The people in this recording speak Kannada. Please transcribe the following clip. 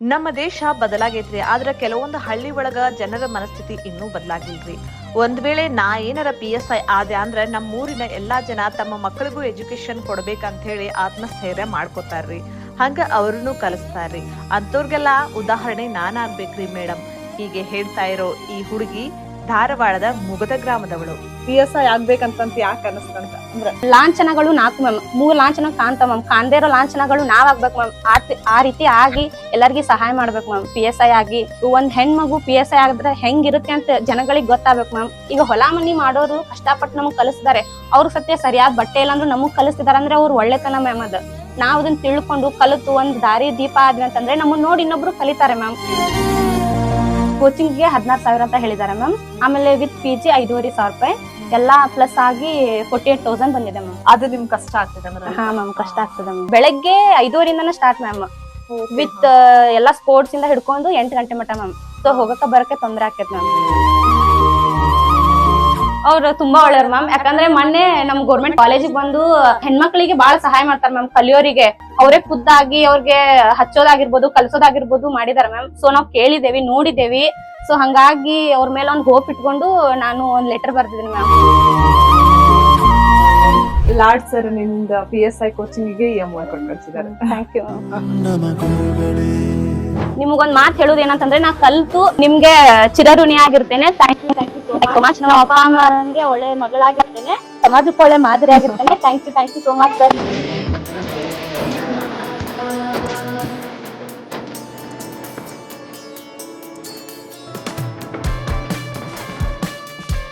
ನಮ್ಮ ದೇಶ ಬದಲಾಗೈತ್ರಿ, ಆದ್ರೆ ಕೆಲವೊಂದು ಹಳ್ಳಿ ಒಳಗ ಜನರ ಮನಸ್ಥಿತಿ ಇನ್ನೂ ಬದಲಾಗಿಲ್ರಿ. ಒಂದ್ ವೇಳೆ ನಾ ಏನಾರ ಪಿ ಎಸ್ ಐ ಆದೆ ಅಂದ್ರೆ ನಮ್ಮ ಊರಿನ ಎಲ್ಲಾ ಜನ ತಮ್ಮ ಮಕ್ಕಳಿಗೂ ಎಜುಕೇಶನ್ ಕೊಡ್ಬೇಕಂತ ಹೇಳಿ ಆತ್ಮಸ್ಥೈರ್ಯ ಮಾಡ್ಕೋತಾರ್ರಿ. ಹಂಗ ಅವ್ರನ್ನು ಕಲಿಸ್ತಾರ್ರಿ. ಅಂತವ್ರಿಗೆಲ್ಲ ಉದಾಹರಣೆ ನಾನಾಗ್ಬೇಕ್ರಿ ಮೇಡಮ್ ಹೀಗೆ ಹೇಳ್ತಾ ಇರೋ ಈ ಹುಡುಗಿ ಧಾರವಾಡದ ಮುಗದ ಗ್ರಾಮದವಳು. ಪಿ ಎಸ್ ಐ ಆಗ್ಬೇಕಂತ ಯಾಕೆ ಅನಸ್ತಂತ ಅಂದ್ರೆ ಲಾಂಛನಗಳು ನಾಲ್ಕು ಮ್ಯಾಮ್ ಮೂರ್ ಲಾಂಛನ ಕಾಣ್ತ ಮ್ಯಾಮ್ ಕಾಣ್ದೇ ಇರೋ ಲಾಂಛನಗಳು ನಾವ್ ಆಗ್ಬೇಕು ಮ್ಯಾಮ್. ಆ ರೀತಿ ಆಗಿ ಎಲ್ಲರಿಗೂ ಸಹಾಯ ಮಾಡ್ಬೇಕು ಮ್ಯಾಮ್. ಪಿ ಎಸ್ ಐ ಆಗಿ. ಒಂದ್ ಹೆಣ್ಮಗು ಪಿ ಎಸ್ ಐ ಆಗಿದ್ರೆ ಹೆಂಗಿರುತ್ತೆ ಅಂತ ಜನಗಳಿಗೆ ಗೊತ್ತಾಗ್ಬೇಕು ಮ್ಯಾಮ್. ಈಗ ಹೊಲ ಮನಿ ಮಾಡೋರು ಕಷ್ಟಪಟ್ಟು ನಮಗ್ ಕಲಿಸ್ತಾರೆ. ಅವ್ರ ಸತ್ಯ ಸರಿಯಾದ ಬಟ್ಟೆ ಇಲ್ಲ ಅಂದ್ರೆ ನಮಗ್ ಕಲಿಸ್ತಿದಾರೆ ಅಂದ್ರೆ ಅವ್ರು ಒಳ್ಳೆತನ ಮ್ಯಾಮ್ ಅದ. ನಾವ್ ಅದನ್ನ ತಿಳ್ಕೊಂಡು ಕಲಿತು ಒಂದ್ ದಾರಿ ದೀಪ ಆದ್ವಿ ಅಂತಂದ್ರೆ ನಮ್ಮನ್ನ ನೋಡಿ ಇನ್ನೊಬ್ರು ಕಲಿತಾರೆ ಮ್ಯಾಮ್. ಕೋಚಿಂಗ್ಗೆ ಹದಿನಾರು ಸಾವಿರ ಅಂತ ಹೇಳಿದ್ದಾರೆ ಮ್ಯಾಮ್ ಆಮೇಲೆ ವಿತ್ ಪಿ ಜಿ ಐದೂವರೆ ಸಾವಿರ ರೂಪಾಯಿ. ಎಲ್ಲಾ ಪ್ಲಸ್ ಆಗಿ ಫೋರ್ಟಿ ಏಟ್ ತೌಸಂಡ್ ಬಂದಿದೆ ಮ್ಯಾಮ್ ಅದು ನಿಮ್ ಕಷ್ಟ ಆಗ್ತದೆ ಅಂದ್ರ ಹಾ ಮ್ಯಾಮ್ ಕಷ್ಟ ಆಗ್ತದೆ ಮ್ಯಾಮ್ ಬೆಳಗ್ಗೆ ಐದೂವರೆಯಿಂದನೇ ಸ್ಟಾರ್ಟ್ ಮ್ಯಾಮ್ ವಿತ್ ಎಲ್ಲಾ ಸ್ಪೋರ್ಟ್ಸ್ ಇಂದ ಹಿಡ್ಕೊಂಡು ಎಂಟು ಗಂಟೆ ಮಟ್ಟ ಮ್ಯಾಮ್ ಸೊ ಹೋಗಕ್ಕೆ ಬರಕ್ಕೆ ತೊಂದರೆ ಆಕೈತೆ ಮ್ಯಾಮ್ ಅವ್ರು ತುಂಬಾ ಒಳ್ಳೆಯವ್ರು ಮ್ಯಾಮ್ ಯಾಕಂದ್ರೆ ಮೊನ್ನೆ ನಮ್ ಗೌರ್ಮೆಂಟ್ ಕಾಲೇಜಿಗೆ ಬಂದು ಹೆಣ್ಮಕ್ಳಿಗೆ ಬಹಳ ಸಹಾಯ ಮಾಡ್ತಾರೆ ಮ್ಯಾಮ್ ಕಲಿಯೋರಿಗೆ. ಅವರೇ ಖುದ್ದಾಗಿ ಅವ್ರಿಗೆ ಹಚ್ಚೋದಾಗಿರ್ಬೋದು ಕಲ್ಸೋದಾಗಿರ್ಬೋದು ಮಾಡಿದಾರೆ ಮ್ಯಾಮ್ ಸೊ ನಾವು ಕೇಳಿದೇವಿ ನೋಡಿದೇವಿ. ಸೊ ಹಂಗಾಗಿ ಅವ್ರ ಮೇಲೆ ಒಂದು ಹೋಪ್ ಇಟ್ಕೊಂಡು ನಾನು ಒಂದು ಲೆಟರ್ ಬರ್ದಿದ್ದೀನಿ ಮ್ಯಾಮ್ ಲಾರ್ಡ್ ಸರ್ ನಿಮ್ದ ಪಿ ಎಸ್ ಐ ಕೋಚಿಂಗಿಗೆ ಇ ಎಂ ಐ ಕೊಟ್ಟು ಕಳ್ಸಿದ್ದಾರೆ. ಥ್ಯಾಂಕ್ ಯು ನಿಮಗೊಂದ್ ಮಾತು ಹೇಳೋದು ಏನಂತಂದ್ರೆ ನಾ ಕಲ್ತು ನಿಮ್ಗೆ ಚಿರಋಣಿ ಆಗಿರ್ತೇನೆ ಥ್ಯಾಂಕ್ ಯು ಕುಮಾರ್ ನಮ್ಮ ಅಪ್ಪ, ಅಮ್ಮ ಒಳ್ಳೆ ಮಗಳಾಗಿರ್ತೇನೆ. ಸಮಾಜಕ್ಕೆ ಒಳ್ಳೆ ಮಾದರಿ ಆಗಿರ್ತೇನೆ thank you thank you so much sir